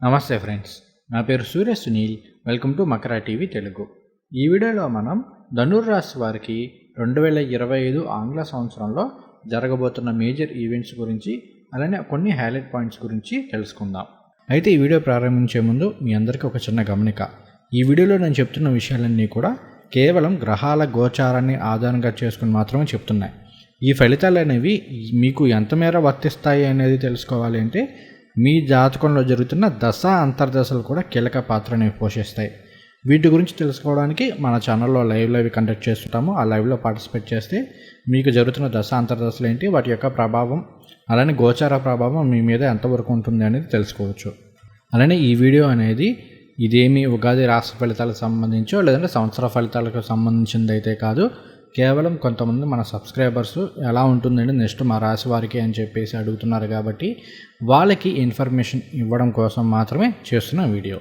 నమస్తే ఫ్రెండ్స్ నా పేరు Surya Sunil welcome to Makara TV Telugu. ఈ వీడియోలో మనం ధనుర్రాశి వారికి రెండు వేల ఇరవై ఐదు ఆంగ్ల సంవత్సరంలో జరగబోతున్న మేజర్ ఈవెంట్స్ గురించి అలానే కొన్ని హైలైట్ పాయింట్స్ గురించి తెలుసుకుందాం. అయితే ఈ వీడియో ప్రారంభించే ముందు మీ అందరికీ ఒక చిన్న గమనిక. ఈ వీడియోలో నేను చెప్తున్న విషయాలన్నీ కూడా కేవలం గ్రహాల గోచారాన్ని ఆధారంగా చేసుకుని మాత్రమే చెప్తున్నాయి. ఈ ఫలితాలు అనేవి మీకు ఎంతమేర వర్తిస్తాయి అనేది తెలుసుకోవాలి అంటే మీ జాతకంలో జరుగుతున్న దశ అంతర్దశలు కూడా కీలక పాత్రని పోషిస్తాయి. వీటి గురించి తెలుసుకోవడానికి మన ఛానల్లో లైవ్ లైవ్ కండక్ట్ చేస్తుంటాము. ఆ లైవ్లో పార్టిసిపేట్ చేస్తే మీకు జరుగుతున్న దశ అంతర్దశలు ఏంటి వాటి యొక్క ప్రభావం అలానే గోచార ప్రభావం మీ మీద ఎంతవరకు ఉంటుంది అనేది తెలుసుకోవచ్చు. అలానే ఈ వీడియో అనేది ఇదేమి ఉగాది రాష్ట్ర ఫలితాలకు సంబంధించో లేదంటే సంవత్సర ఫలితాలకు సంబంధించింది అయితే కాదు. కేవలం కొంతమంది మన సబ్స్క్రైబర్స్ ఎలా ఉంటుందండి నెక్స్ట్ మా రాశి వారికి అని చెప్పేసి అడుగుతున్నారు కాబట్టి వాళ్ళకి ఇన్ఫర్మేషన్ ఇవ్వడం కోసం మాత్రమే చేస్తున్న వీడియో.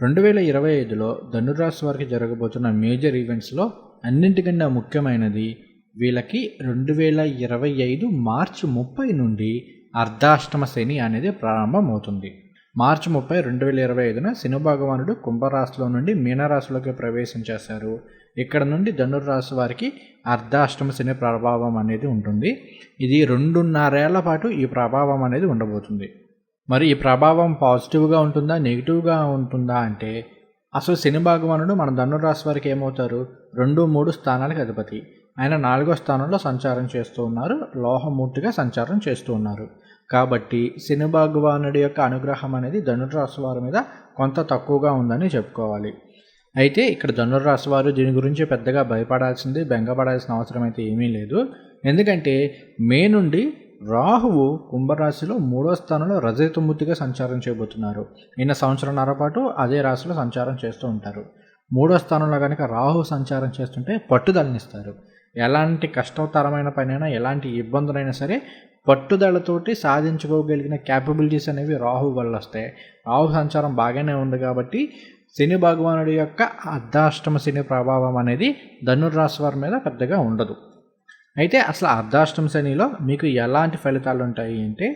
రెండు వేల ఇరవై ఐదులో ధనురాశి వారికి జరగబోతున్న మేజర్ ఈవెంట్స్లో అన్నింటికన్నా ముఖ్యమైనది వీళ్ళకి రెండు వేల ఇరవై ఐదు మార్చి ముప్పై నుండి అర్ధాష్టమ శని అనేది ప్రారంభమవుతుంది. మార్చి ముప్పై రెండు వేల ఇరవై ఐదున శని భగవానుడు కుంభరాశిలో నుండి మీనరాశిలోకి ప్రవేశం చేశారు. ఇక్కడ నుండి ధనుర్రాశి వారికి అర్ధాష్టమ శని ప్రభావం అనేది ఉంటుంది. ఇది రెండున్నరేళ్ళ పాటు ఈ ప్రభావం అనేది ఉండబోతుంది. మరి ఈ ప్రభావం పాజిటివ్గా ఉంటుందా నెగిటివ్గా ఉంటుందా అంటే అసలు శని భగవానుడు మన ధనుర్రాశి వారికి ఏమవుతారు? రెండు మూడు స్థానాలకు అధిపతి. ఆయన నాలుగో స్థానంలో సంచారం చేస్తూ ఉన్నారు. లోహమూర్తిగా సంచారం చేస్తూ ఉన్నారు. కాబట్టి శని భగవానుడి యొక్క అనుగ్రహం అనేది ధనుర్రాశి వారి మీద కొంత తక్కువగా ఉందని చెప్పుకోవాలి. అయితే ఇక్కడ ధనుర్రాశి వారు దీని గురించి పెద్దగా భయపడాల్సింది బెంగపడాల్సిన అవసరం అయితే ఏమీ లేదు. ఎందుకంటే మే నుండి రాహువు కుంభరాశిలో మూడో స్థానంలో రజతమూర్తిగా సంచారం చేయబోతున్నారు. ఈయన సంవత్సరంన్నర పాటు అదే రాశిలో సంచారం చేస్తూ ఉంటారు. మూడో స్థానంలో కనుక రాహు సంచారం చేస్తుంటే పట్టుదలనిస్తారు. ఎలాంటి కష్టతరమైన పనైనా ఎలాంటి ఇబ్బందులైనా సరే పట్టుదలతోటి సాధించుకోగలిగిన క్యాపబిలిటీస్ అనేవి రాహు వల్ల వస్తాయి. రాహు సంచారం బాగానే ఉంది కాబట్టి శని భగవానుడి యొక్క అర్ధాష్టమ శని ప్రభావం అనేది ధనుర్రాశి వారి మీద పెద్దగా ఉండదు. అయితే అసలు అర్ధాష్టమ శనిలో మీకు ఎలాంటి ఫలితాలు ఉంటాయి అంటే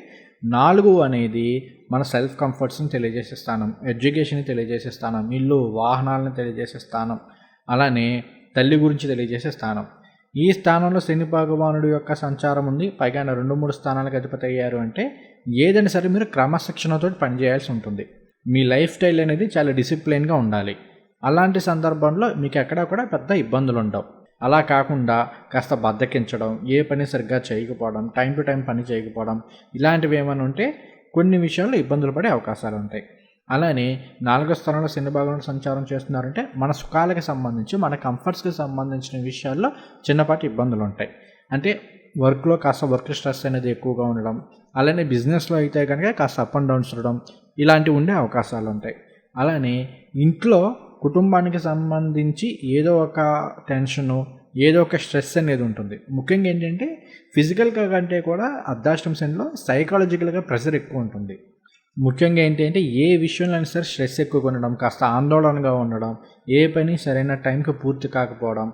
నాలుగు అనేది మన సెల్ఫ్ కంఫర్ట్స్ని తెలియజేసే స్థానం ఎడ్యుకేషన్ని తెలియజేసే స్థానం ఇల్లు వాహనాలను తెలియజేసే స్థానం అలానే తల్లి గురించి తెలియజేసే స్థానం. ఈ స్థానంలో శని భగవానుడు యొక్క సంచారం ఉంది. పైగా రెండు మూడు స్థానాలకు అధిపతి అయ్యారు అంటే ఏదైనా సరే మీరు క్రమశిక్షణతో పనిచేయాల్సి ఉంటుంది. మీ లైఫ్ స్టైల్ అనేది చాలా డిసిప్లిన్గా ఉండాలి. అలాంటి సందర్భంలో మీకు ఎక్కడా కూడా పెద్ద ఇబ్బందులు ఉండవు. అలా కాకుండా కాస్త బద్దకించడం ఏ పని సరిగ్గా చేయకపోవడం టైం టు టైం పని చేయకపోవడం ఇలాంటివి ఏమైనా ఉంటే కొన్ని విషయాల్లో ఇబ్బందులు పడే అవకాశాలు ఉంటాయి. అలానే నాలుగో స్థానంలో శని భాగంలో సంచారం చేస్తున్నారంటే మన సుఖాలకు సంబంధించి మన కంఫర్ట్స్కి సంబంధించిన విషయాల్లో చిన్నపాటి ఇబ్బందులు ఉంటాయి. అంటే వర్క్లో కాస్త వర్క్ స్ట్రెస్ అనేది ఎక్కువగా ఉండడం అలానే బిజినెస్లో అయితే కనుక కాస్త అప్ అండ్ డౌన్స్ ఉండడం ఇలాంటివి ఉండే అవకాశాలు ఉంటాయి. అలానే ఇంట్లో కుటుంబానికి సంబంధించి ఏదో ఒక టెన్షను ఏదో ఒక స్ట్రెస్ అనేది ఉంటుంది. ముఖ్యంగా ఏంటంటే ఫిజికల్గా కంటే కూడా అర్ధాష్టం సెన్లో సైకాలజికల్గా ప్రెషర్ ఎక్కువ ఉంటుంది. ముఖ్యంగా ఏంటి అంటే ఏ విషయంలో అయినా సరే స్ట్రెస్ ఎక్కువగా ఉండడం కాస్త ఆందోళనగా ఉండడం ఏ పని సరైన టైంకి పూర్తి కాకపోవడం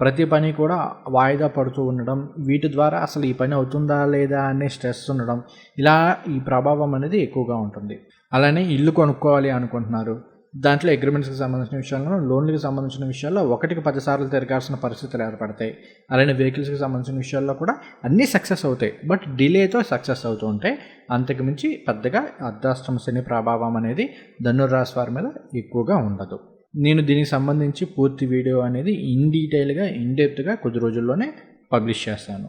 ప్రతి పని కూడా వాయిదా పడుతూ ఉండడం వీటి ద్వారా అసలు ఈ పని అవుతుందా లేదా అనే స్ట్రెస్ ఉండడం ఇలా ఈ ప్రభావం అనేది ఎక్కువగా ఉంటుంది. అలానే ఇల్లు కొనుక్కోవాలి అనుకుంటున్నారు. దాంట్లో అగ్రిమెంట్స్కి సంబంధించిన విషయాల్లో లోన్లకు సంబంధించిన విషయాల్లో ఒకటికి పదిసార్లు తిరగాల్సిన పరిస్థితులు ఏర్పడతాయి. అలానే వెహికల్స్కి సంబంధించిన విషయాల్లో కూడా అన్నీ సక్సెస్ అవుతాయి. బట్ డిలేతో సక్సెస్ అవుతూ ఉంటాయి అంతకుమించి పెద్దగా అర్ధాష్టమ శని ప్రభావం అనేది ధనుర్రాశి వారి మీద ఎక్కువగా ఉండదు. నేను దీనికి సంబంధించి పూర్తి వీడియో అనేది ఇన్ డీటెయిల్గా ఇన్ డెప్త్గా కొద్ది రోజుల్లోనే పబ్లిష్ చేస్తాను.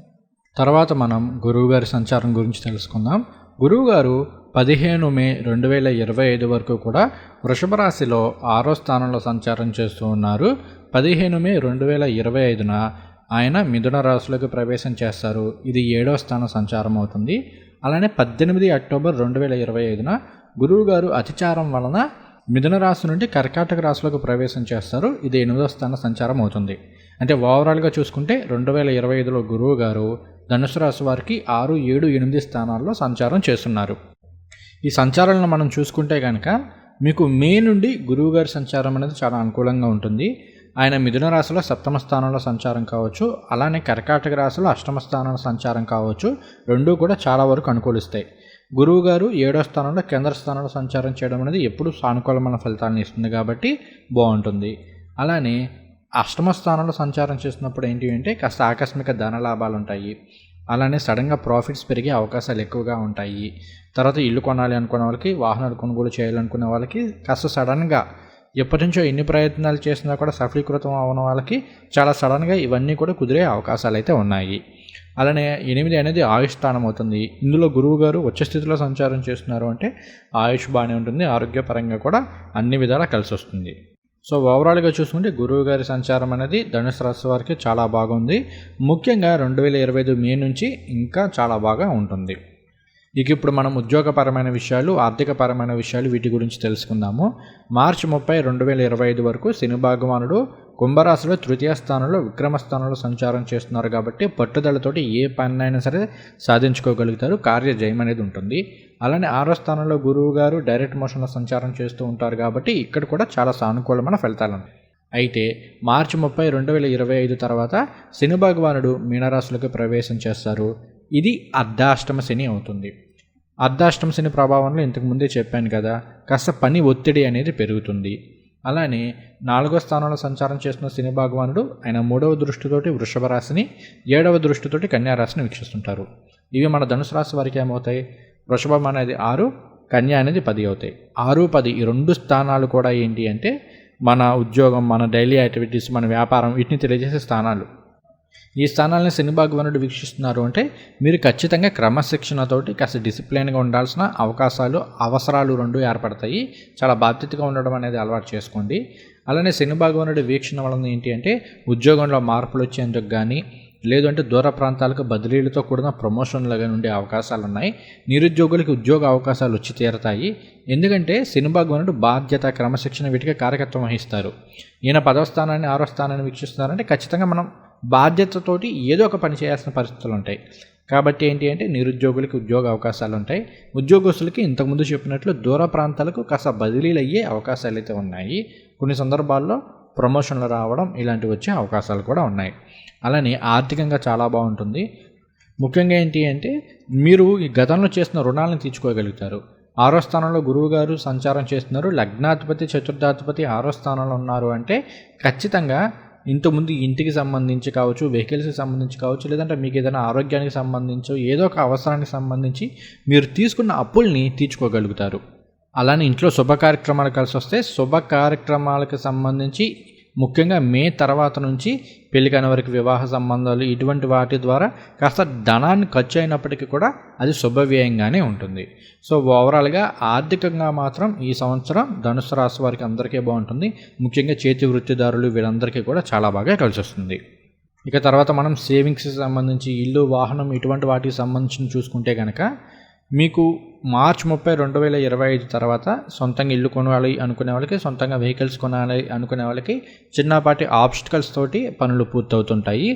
తర్వాత మనం గురువుగారి సంచారం గురించి తెలుసుకుందాం. గురువుగారు పదిహేను మే రెండు వేల ఇరవై ఐదు వరకు కూడా వృషభ రాశిలో ఆరో స్థానంలో సంచారం చేస్తూ ఉన్నారు. పదిహేను మే రెండు వేల ఇరవై ఐదున ఆయన మిథున రాశులకు ప్రవేశం చేస్తారు. ఇది ఏడో స్థానం సంచారం అవుతుంది. అలానే పద్దెనిమిది అక్టోబర్ రెండు వేల ఇరవై ఐదున గురువుగారు అతిచారం వలన మిథున రాశి నుండి కర్కాటక రాశులకు ప్రవేశం చేస్తారు. ఇది ఎనిమిదో స్థాన సంచారం అవుతుంది. అంటే ఓవరాల్గా చూసుకుంటే రెండు వేల ఇరవై ఐదులో గురువు గారు ధనుసు రాశి వారికి ఆరు ఏడు ఎనిమిది స్థానాల్లో సంచారం చేస్తున్నారు. ఈ సంచారాలను మనం చూసుకుంటే కనుక మీకు మే నుండి గురువుగారి సంచారం అనేది చాలా అనుకూలంగా ఉంటుంది. ఆయన మిథున రాశిలో సప్తమ స్థానంలో సంచారం కావచ్చు అలానే కర్కాటక రాశిలో అష్టమ స్థానంలో సంచారం కావచ్చు రెండూ కూడా చాలా వరకు అనుకూలిస్తాయి. గురువు గారు ఏడో స్థానంలో కేంద్ర స్థానంలో సంచారం చేయడం అనేది ఎప్పుడు సానుకూలమైన ఫలితాలను ఇస్తుంది కాబట్టి బాగుంటుంది. అలానే అష్టమ స్థానంలో సంచారం చేస్తున్నప్పుడు ఏంటి అంటే కాస్త ఆకస్మిక ధన లాభాలు ఉంటాయి. అలానే సడన్గా ప్రాఫిట్స్ పెరిగే అవకాశాలు ఎక్కువగా ఉంటాయి. తర్వాత ఇల్లు కొనాలి అనుకున్న వాళ్ళకి వాహనాలు కొనుగోలు చేయాలనుకునే వాళ్ళకి కాస్త సడన్గా ఎప్పటి నుంచో ఎన్ని ప్రయత్నాలు చేసినా కూడా సఫలీకృతం అవ్వని వాళ్ళకి చాలా సడన్గా ఇవన్నీ కూడా కుదిరే అవకాశాలు అయితే ఉన్నాయి. అలానే ఎనిమిది అనేది ఆయుష్ స్థానం అవుతుంది. ఇందులో గురువు గారు వచ్చే స్థితిలో సంచారం చేస్తున్నారు అంటే ఆయుష్ బాగానే ఉంటుంది. ఆరోగ్యపరంగా కూడా అన్ని విధాలా కలిసి వస్తుంది సో ఓవరాల్గా చూసుకుంటే గురువు గారి సంచారం అనేది ధనుసు రాశి వారికి చాలా బాగుంది. ముఖ్యంగా రెండు వేల ఇరవై ఐదు మే నుంచి ఇంకా చాలా బాగా ఉంటుంది. ఇక ఇప్పుడు మనం ఉద్యోగపరమైన విషయాలు ఆర్థికపరమైన విషయాలు వీటి గురించి తెలుసుకుందాము. మార్చి ముప్పై రెండు వేల ఇరవై ఐదు వరకు శని భగవానుడు కుంభరాశిలో తృతీయ స్థానంలో విక్రమ స్థానంలో సంచారం చేస్తున్నారు కాబట్టి పట్టుదలతోటి ఏ పనినైనా సరే సాధించుకోగలుగుతారు. కార్య జయం అనేది ఉంటుంది. అలానే ఆరో స్థానంలో గురువు గారు డైరెక్ట్ మోషన్లో సంచారం చేస్తూ ఉంటారు కాబట్టి ఇక్కడ కూడా చాలా సానుకూలమైన ఫలితాలు అయితే మార్చి ముప్పై రెండు వేల ఇరవై ఐదు తర్వాత శని భగవానుడు మీనరాశులకు ప్రవేశం చేస్తారు. ఇది అర్ధాష్టమ శని అవుతుంది. అర్ధాష్టమ శని ప్రభావంలో ఇంతకుముందే చెప్పాను కదా కాస్త పని ఒత్తిడి అనేది పెరుగుతుంది. అలానే నాలుగో స్థానంలో సంచారం చేస్తున్న శని భగవానుడు ఆయన మూడవ దృష్టితోటి వృషభ రాశిని ఏడవ దృష్టితోటి కన్యా రాశిని వీక్షిస్తుంటారు. ఇవి మన ధనుసు రాశి వారికి ఏమవుతాయి? వృషభం అనేది ఆరు కన్యా అనేది పది అవుతాయి. ఆరు పది ఈ రెండు స్థానాలు కూడా ఏంటి అంటే మన ఉద్యోగం మన డైలీ యాక్టివిటీస్ మన వ్యాపారం వీటిని తెలియజేసే స్థానాలు. ఈ స్థానాలను శని భగవానుడు వీక్షిస్తున్నారు అంటే మీరు ఖచ్చితంగా క్రమశిక్షణతోటి కాస్త డిసిప్లిన్గా ఉండాల్సిన అవకాశాలు అవసరాలు రెండు ఏర్పడతాయి. చాలా బాధ్యతగా ఉండడం అనేది అలవాటు చేసుకోండి. అలానే శని భగవానుడి వీక్షణ వలన ఏంటి అంటే ఉద్యోగంలో మార్పులు వచ్చేందుకు కానీ లేదంటే దూర ప్రాంతాలకు బదిలీలతో కూడిన ప్రమోషన్లుగా ఉండే అవకాశాలు ఉన్నాయి నిరుద్యోగులకి ఉద్యోగ అవకాశాలు వచ్చి తీరతాయి. ఎందుకంటే శని భగవానుడు బాధ్యత క్రమశిక్షణ వీటికి కారకత్వం వహిస్తారు. ఈయన పదవ స్థానాన్ని ఆరో స్థానాన్ని వీక్షిస్తున్నారంటే ఖచ్చితంగా మనం బాధ్యతతోటి ఏదో ఒక పని చేయాల్సిన పరిస్థితులు ఉంటాయి కాబట్టి ఏంటి అంటే నిరుద్యోగులకి ఉద్యోగ అవకాశాలు ఉంటాయి ఉద్యోగస్తులకి ఇంతకుముందు చెప్పినట్లు దూర ప్రాంతాలకు కాస్త బదిలీలు అయ్యే అవకాశాలు అయితే ఉన్నాయి. కొన్ని సందర్భాల్లో ప్రమోషన్లు రావడం ఇలాంటివి వచ్చే అవకాశాలు కూడా ఉన్నాయి. అలానే ఆర్థికంగా చాలా బాగుంటుంది. ముఖ్యంగా ఏంటి అంటే మీరు ఈ గతంలో చేసిన రుణాలను తీర్చుకోగలుగుతారు. ఆరో స్థానంలో గురువు గారు సంచారం చేస్తున్నారు. లగ్నాధిపతి చతుర్థాధిపతి ఆరో స్థానంలో ఉన్నారు అంటే ఖచ్చితంగా ఇంతకుముందు ఇంటికి సంబంధించి కావచ్చు వెహికల్స్కి సంబంధించి కావచ్చు లేదంటే మీకు ఏదైనా ఆరోగ్యానికి సంబంధించి ఏదో ఒక అవసరానికి సంబంధించి మీరు తీసుకున్న అప్పుల్ని తీర్చుకోగలుగుతారు. అలానే ఇంట్లో శుభ కార్యక్రమాలు కలిసి వస్తే శుభ కార్యక్రమాలకు సంబంధించి ముఖ్యంగా మే తర్వాత నుంచి పెళ్ళి కాని వారికి వివాహ సంబంధాలు ఇటువంటి వాటి ద్వారా కాస్త ధనాన్ని ఖర్చు అయినప్పటికీ కూడా అది శుభవ్యయంగానే ఉంటుంది. సో ఓవరాల్గా ఆర్థికంగా మాత్రం ఈ సంవత్సరం ధనుసు రాశి వారికి అందరికీ బాగుంటుంది. ముఖ్యంగా చేతి వృత్తిదారులు వీళ్ళందరికీ కూడా చాలా బాగా కలిసి వస్తుంది. ఇక తర్వాత మనం సేవింగ్స్కి సంబంధించి ఇల్లు వాహనం ఇటువంటి వాటికి సంబంధించి చూసుకుంటే కనుక మీకు మార్చ్ ముప్పై రెండు వేల ఇరవై ఐదు తర్వాత సొంతంగా ఇల్లు కొనాలి అనుకునే వాళ్ళకి సొంతంగా వెహికల్స్ కొనాలి అనుకునే వాళ్ళకి చిన్నపాటి ఆబ్స్టికల్స్ తోటి పనులు పూర్తవుతుంటాయి.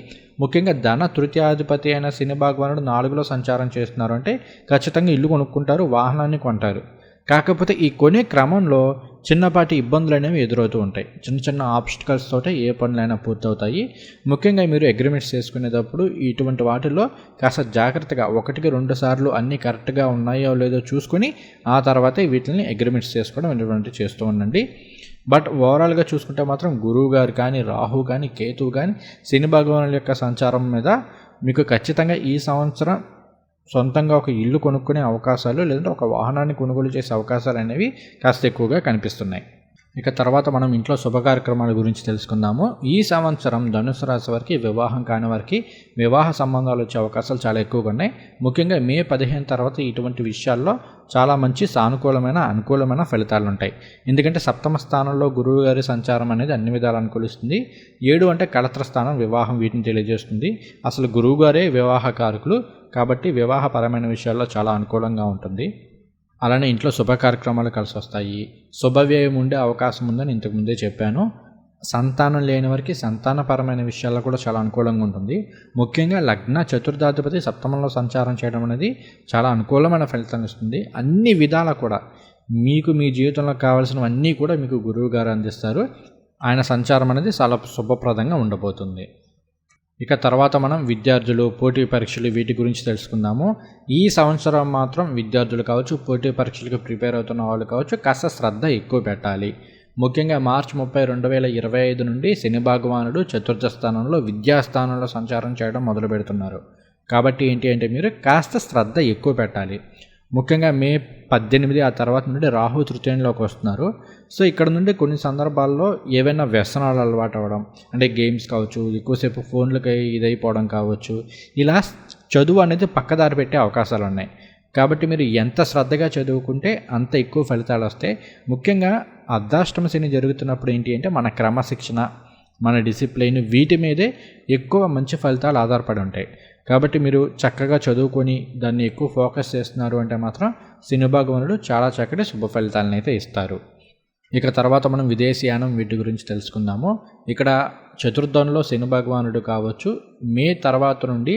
ముఖ్యంగా ధన తృతీయాధిపతి అయిన సిని భగవానుడు నాలుగులో సంచారం చేస్తున్నారు అంటే ఖచ్చితంగా ఇల్లు కొనుక్కుంటారు వాహనాన్ని కొంటారు. కాకపోతే ఈ కొనే క్రమంలో చిన్నపాటి ఇబ్బందులు అనేవి ఎదురవుతూ ఉంటాయి. చిన్న చిన్న ఆబ్స్టికల్స్ తోటే ఏ పనులైనా పూర్తవుతాయి. ముఖ్యంగా మీరు అగ్రిమెంట్స్ చేసుకునేటప్పుడు ఇటువంటి వాటిల్లో కాస్త జాగ్రత్తగా ఒకటికి రెండు సార్లు అన్నీ కరెక్ట్గా ఉన్నాయో లేదో చూసుకుని ఆ తర్వాతే వీటిని అగ్రిమెంట్స్ చేసుకోవడం ఇటువంటి చేస్తూ ఉండండి. బట్ ఓవరాల్గా చూసుకుంటే మాత్రం గురువు గారు కానీ రాహు కానీ కేతువు కానీ శని భగవానుల యొక్క సంచారం మీద మీకు ఖచ్చితంగా ఈ సంవత్సరం సొంతంగా ఒక ఇల్లు కొనుక్కునే అవకాశాలు లేదంటే ఒక వాహనాన్ని కొనుగోలు చేసే అవకాశాలు అనేవి కాస్త ఎక్కువగా కనిపిస్తున్నాయి. ఇక తర్వాత మనం ఇంట్లో శుభ కార్యక్రమాల గురించి తెలుసుకుందాము. ఈ సంవత్సరం ధనుసు రాశి వారికి వివాహం కాని వారికి వివాహ సంబంధాలు వచ్చే అవకాశాలు చాలా ఎక్కువగా ఉన్నాయి. ముఖ్యంగా మే పదిహేను తర్వాత ఇటువంటి విషయాల్లో చాలా మంచి సానుకూలమైన అనుకూలమైన ఫలితాలు ఉంటాయి. ఎందుకంటే సప్తమ స్థానంలో గురువు గారి సంచారం అనేది అన్ని విధాలు అనుకూలిస్తుంది ఏడు అంటే కళత్ర స్థానం వివాహం వీటిని తెలియజేస్తుంది. అసలు గురువు గారే వివాహ కారకులు కాబట్టి వివాహపరమైన విషయాల్లో చాలా అనుకూలంగా ఉంటుంది. అలానే ఇంట్లో శుభ కార్యక్రమాలు కలిసి వస్తాయి. శుభవ్యయం ఉండే అవకాశం ఉందని ఇంతకుముందే చెప్పాను. సంతానం లేని వారికి సంతానపరమైన విషయాల్లో కూడా చాలా అనుకూలంగా ఉంటుంది. ముఖ్యంగా లగ్న చతుర్థాధిపతి సప్తమంలో సంచారం చేయడం అనేది చాలా అనుకూలమైన ఫలితం ఇస్తుంది. అన్ని విధాలా కూడా. మీకు మీ జీవితంలో కావాల్సినవన్నీ కూడా మీకు గురువు గారు అందిస్తారు. ఆయన సంచారం అనేది చాలా శుభప్రదంగా ఉండబోతుంది. ఇక తర్వాత మనం విద్యార్థులు పోటీ పరీక్షలు వీటి గురించి తెలుసుకుందాము. ఈ సంవత్సరం మాత్రం విద్యార్థులు కావచ్చు పోటీ పరీక్షలకు ప్రిపేర్ అవుతున్న వాళ్ళు కావచ్చు కాస్త శ్రద్ధ ఎక్కువ పెట్టాలి. ముఖ్యంగా మార్చి ముప్పై రెండు వేల ఇరవై ఐదు నుండి శని భగవానుడు చతుర్థ స్థానంలో విద్యాస్థానంలో సంచారం చేయడం మొదలు పెడుతున్నారు కాబట్టి ఏంటి అంటే మీరు కాస్త శ్రద్ధ ఎక్కువ పెట్టాలి. ముఖ్యంగా మే పద్దెనిమిది ఆ తర్వాత నుండి రాహు తృతీయంలోకి వస్తున్నారు. సో ఇక్కడ నుండి కొన్ని సందర్భాల్లో ఏవైనా వ్యసనాలు అలవాటు అవ్వడం అంటే గేమ్స్ కావచ్చు ఎక్కువసేపు ఫోన్లకి ఇదైపోవడం కావచ్చు ఇలా చదువు అనేది పక్కదారి పెట్టే అవకాశాలు ఉన్నాయి. కాబట్టి మీరు ఎంత శ్రద్ధగా చదువుకుంటే అంత ఎక్కువ ఫలితాలు వస్తాయి. ముఖ్యంగా అర్ధాష్టమ శని జరుగుతున్నప్పుడు ఏంటి అంటే మన క్రమశిక్షణ మన డిసిప్లిన్ వీటి మీదే ఎక్కువ మంచి ఫలితాలు ఆధారపడి ఉంటాయి. కాబట్టి మీరు చక్కగా చదువుకొని దాన్ని ఎక్కువ ఫోకస్ చేస్తున్నారు అంటే మాత్రం శని భగవానుడు చాలా చక్కటి శుభ ఫలితాలను అయితే ఇస్తారు. ఇక తర్వాత మనం విదేశీయానం వీటి గురించి తెలుసుకుందాము. ఇక్కడ చతుర్థంలో శని భగవానుడు కావచ్చు మే తర్వాత నుండి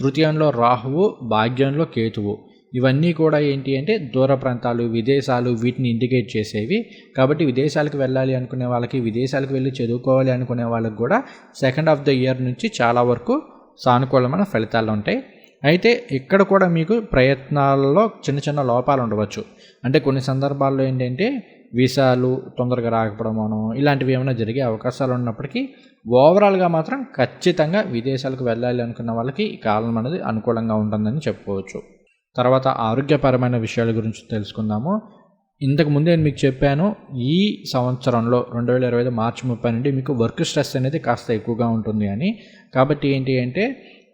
తృతీయంలో రాహువు భాగ్యంలో కేతువు. ఇవన్నీ కూడా ఏంటి అంటే దూర ప్రాంతాలు విదేశాలు వీటిని ఇండికేట్ చేసేవి. కాబట్టి విదేశాలకు వెళ్ళాలి అనుకునే వాళ్ళకి విదేశాలకు వెళ్ళి చదువుకోవాలి అనుకునే వాళ్ళకి కూడా సెకండ్ ఆఫ్ ద ఇయర్ నుంచి చాలా వరకు సానుకూలమైన ఫలితాలు ఉంటాయి. అయితే ఇక్కడ కూడా మీకు ప్రయత్నాలలో చిన్న చిన్న లోపాలు ఉండవచ్చు. అంటే కొన్ని సందర్భాల్లో ఏంటంటే వీసాలు తొందరగా రాకపోవడం ఇలాంటివి ఏమైనా జరిగే అవకాశాలు ఉన్నప్పటికీ ఓవరాల్గా మాత్రం ఖచ్చితంగా విదేశాలకు వెళ్ళాలి అనుకున్న వాళ్ళకి ఈ కాలం అనేది అనుకూలంగా ఉంటుందని చెప్పుకోవచ్చు. తర్వాత ఆరోగ్యపరమైన విషయాల గురించి తెలుసుకుందాము. ఇంతకుముందు నేను మీకు చెప్పాను ఈ సంవత్సరంలో రెండు వేల ఇరవై ఐదు మార్చి ముప్పై నుండి మీకు వర్క్ స్ట్రెస్ అనేది కాస్త ఎక్కువగా ఉంటుంది అని. కాబట్టి ఏంటి అంటే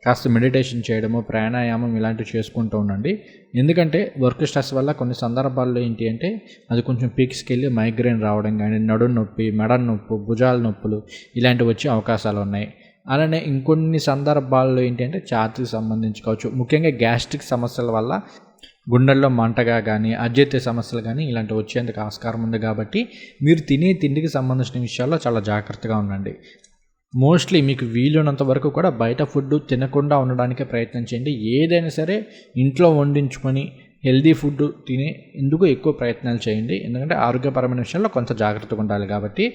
కాస్త మెడిటేషన్ చేయడము ప్రాణాయామం ఇలాంటివి చేసుకుంటూ ఉండండి. ఎందుకంటే వర్క్ స్ట్రెస్ వల్ల కొన్ని సందర్భాల్లో ఏంటి అంటే అది కొంచెం పీక్స్కి వెళ్ళి మైగ్రేన్ రావడం కానీ నడు నొప్పి మెడ నొప్పు భుజాల నొప్పులు ఇలాంటివి వచ్చే అవకాశాలు ఉన్నాయి. అలానే ఇంకొన్ని సందర్భాల్లో ఏంటంటే ఛాతీకి సంబంధించి కావచ్చు ముఖ్యంగా గ్యాస్ట్రిక్ సమస్యల వల్ల గుండెల్లో మంటగా కానీ అజీర్తి సమస్యలు కానీ ఇలాంటివి వచ్చేందుకు ఆస్కారం ఉంది కాబట్టి మీరు తినే తిండికి సంబంధించిన విషయాల్లో చాలా జాగ్రత్తగా ఉండండి. మోస్ట్లీ మీకు వీలున్నంత వరకు కూడా బయట ఫుడ్ తినకుండా ఉండడానికి ప్రయత్నం చేయండి. ఏదైనా సరే ఇంట్లో వండించుకొని హెల్దీ ఫుడ్ తినే ఎందుకు ఎక్కువ ప్రయత్నాలు చేయండి. ఎందుకంటే ఆరోగ్యపరమైన విషయంలో కొంత జాగ్రత్తగా ఉండాలి కాబట్టి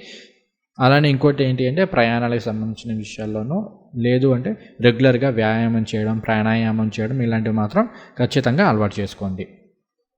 అలానే ఇంకోటి ఏంటి అంటే ప్రయాణాలకు సంబంధించిన విషయాల్లోనూ లేదు అంటే రెగ్యులర్గా వ్యాయామం చేయడం ప్రాణాయామం చేయడం ఇలాంటివి మాత్రం ఖచ్చితంగా అలవాటు చేసుకోండి.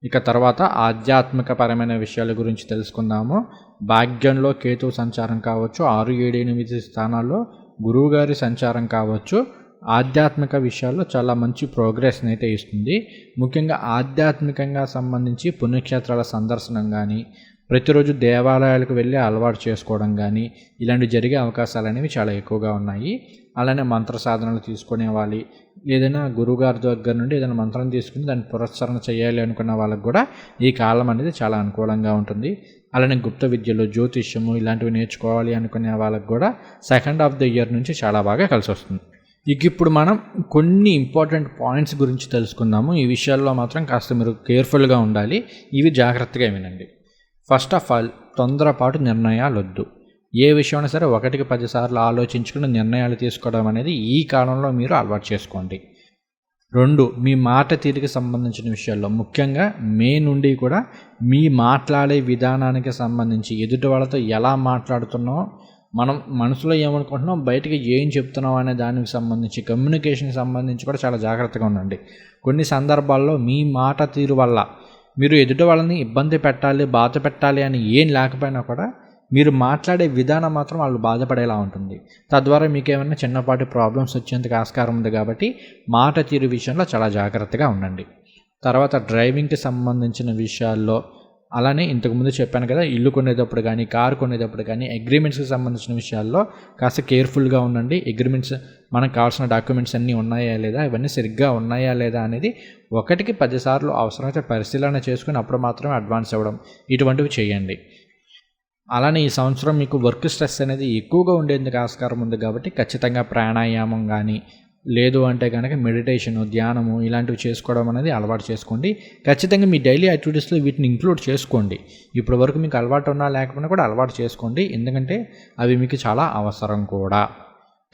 ఇక తర్వాత ఆధ్యాత్మిక పరమైన విషయాల గురించి తెలుసుకుందాము. భాగ్యంలో కేతు సంచారం కావచ్చు ఆరు ఏడు ఎనిమిది స్థానాల్లో గురువుగారి సంచారం కావచ్చు. ఆధ్యాత్మిక విషయాల్లో చాలా మంచి ప్రోగ్రెస్ని అయితే ఇస్తుంది. ముఖ్యంగా ఆధ్యాత్మికంగా సంబంధించి పుణ్యక్షేత్రాల సందర్శనం కానీ ప్రతిరోజు దేవాలయాలకు వెళ్ళి అలవాటు చేసుకోవడం కానీ ఇలాంటివి జరిగే అవకాశాలు అనేవి చాలా ఎక్కువగా ఉన్నాయి. అలానే మంత్ర సాధనలు తీసుకునే వాళ్ళు ఏదైనా గురువుగారి దగ్గర నుండి ఏదైనా మంత్రం తీసుకుని దాన్ని పురస్సరణ చేయాలి అనుకున్న వాళ్ళకు కూడా ఈ కాలం అనేది చాలా అనుకూలంగా ఉంటుంది. అలానే గుప్త విద్యలు జ్యోతిష్యము ఇలాంటివి నేర్చుకోవాలి అనుకునే వాళ్ళకు కూడా సెకండ్ ఆఫ్ ద ఇయర్ నుంచి చాలా బాగా కలిసి వస్తుంది. ఇక ఇప్పుడు మనం కొన్ని ఇంపార్టెంట్ పాయింట్స్ గురించి తెలుసుకుందాము. ఈ విషయాల్లో మాత్రం కాస్త మీరు కేర్ఫుల్గా ఉండాలి. ఇవి జాగ్రత్తగా వినండి. ఫస్ట్ ఆఫ్ ఆల్ తొందరపాటు నిర్ణయాలు వద్దు ఏ విషయమైనా సరే ఒకటికి పదిసార్లు ఆలోచించుకుని నిర్ణయాలు తీసుకోవడం అనేది ఈ కాలంలో మీరు అలవాటు చేసుకోండి. రెండు మీ మాట తీరుకి సంబంధించిన విషయాల్లో ముఖ్యంగా మే నుండి కూడా మీ మాట్లాడే విధానానికి సంబంధించి ఎదుటి వాళ్ళతో ఎలా మాట్లాడుతున్నామో మనం మనసులో ఏమనుకుంటున్నాం బయటకి ఏం చెప్తున్నాం అనే దానికి సంబంధించి కమ్యూనికేషన్కి సంబంధించి కూడా చాలా జాగ్రత్తగా ఉండండి. కొన్ని సందర్భాల్లో మీ మాట తీరు వల్ల మీరు ఎదుట వాళ్ళని ఇబ్బంది పెట్టాలి బాధ పెట్టాలి అని ఏం లేకపోయినా కూడా మీరు మాట్లాడే విధానం మాత్రం వాళ్ళు బాధపడేలా ఉంటుంది. తద్వారా మీకు ఏమైనా చిన్నపాటి ప్రాబ్లమ్స్ వచ్చేందుకు ఆస్కారం ఉంది కాబట్టి మాట తీరు విషయంలో చాలా జాగ్రత్తగా ఉండండి. తర్వాత డ్రైవింగ్కి సంబంధించిన విషయాల్లో అలానే ఇంతకుముందు చెప్పాను కదా ఇల్లు కొనేటప్పుడు కానీ కారు కొనేటప్పుడు కానీ అగ్రిమెంట్స్కి సంబంధించిన విషయాల్లో కాస్త కేర్ఫుల్గా ఉండండి. అగ్రిమెంట్స్ మనకు కావాల్సిన డాక్యుమెంట్స్ అన్నీ ఉన్నాయా లేదా ఇవన్నీ సరిగ్గా ఉన్నాయా లేదా అనేది ఒకటికి పదిసార్లు అవసరమైతే పరిశీలన చేసుకుని అప్పుడు మాత్రమే అడ్వాన్స్ అవ్వడం ఇటువంటివి చేయండి. అలానే ఈ సంవత్సరం మీకు వర్క్ స్ట్రెస్ అనేది ఎక్కువగా ఉండేందుకు ఆస్కారం ఉంది కాబట్టి ఖచ్చితంగా ప్రాణాయామం కానీ లేదు అంటే కనుక మెడిటేషను ధ్యానము ఇలాంటివి చేసుకోవడం అనేది అలవాటు చేసుకోండి. ఖచ్చితంగా మీ డైలీ యాక్టివిటీస్లో వీటిని ఇంక్లూడ్ చేసుకోండి. ఇప్పటి వరకు మీకు అలవాటు ఉన్నా లేకపోయినా కూడా అలవాటు చేసుకోండి. ఎందుకంటే అవి మీకు చాలా అవసరం కూడా.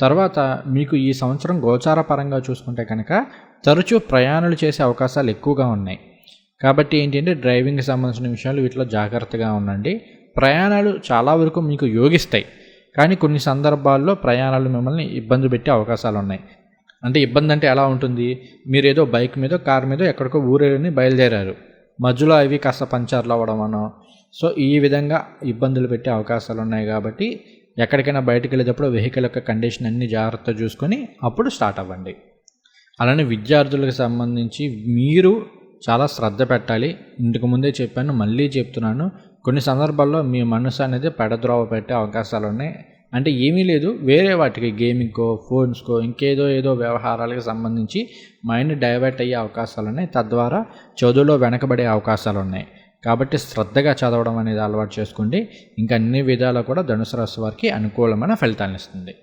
తర్వాత మీకు ఈ సంవత్సరం గోచార పరంగా చూసుకుంటే కనుక తరచూ ప్రయాణాలు చేసే అవకాశాలు ఎక్కువగా ఉన్నాయి. కాబట్టి ఏంటంటే డ్రైవింగ్కి సంబంధించిన విషయాలు వీటిలో జాగ్రత్తగా ఉండండి. ప్రయాణాలు చాలా వరకు మీకు యోగిస్తాయి. కానీ కొన్ని సందర్భాల్లో ప్రయాణాలు మిమ్మల్ని ఇబ్బంది పెట్టే అవకాశాలు ఉన్నాయి. అంటే ఇబ్బంది అంటే ఎలా ఉంటుంది? మీరు ఏదో బైక్ మీద కార్ మీద ఎక్కడికో ఊరేని బయలుదేరారు. మధ్యలో అవి కాస్త పంచర్లు అవ్వడం అనో. సో ఈ విధంగా ఇబ్బందులు పెట్టే అవకాశాలు ఉన్నాయి కాబట్టి ఎక్కడికైనా బయటకు వెళ్ళేటప్పుడు వెహికల్ యొక్క కండిషన్ అన్ని జాగ్రత్త చూసుకొని అప్పుడు స్టార్ట్ అవ్వండి. అలానే విద్యార్థులకు సంబంధించి మీరు చాలా శ్రద్ధ పెట్టాలి. ఇంతకు ముందే చెప్పాను మళ్ళీ చెప్తున్నాను. కొన్ని సందర్భాల్లో మీ మనసు అనేది పెడద్రోవ పెట్టే అవకాశాలు ఉన్నాయి. అంటే ఏమీ లేదు. వేరే వాటికి గేమింగ్కో ఫోన్స్కో ఇంకేదో ఏదో వ్యవహారాలకు సంబంధించి మైండ్ డైవర్ట్ అయ్యే అవకాశాలు ఉన్నాయి. తద్వారా చదువులో వెనకబడే అవకాశాలు ఉన్నాయి. కాబట్టి శ్రద్ధగా చదవడం అనేది అలవాటు చేసుకోండి. ఇంకా అన్ని విధాలు కూడా ధనుసు రాశి వారికి అనుకూలమైన ఫలితాలను ఇస్తుంది.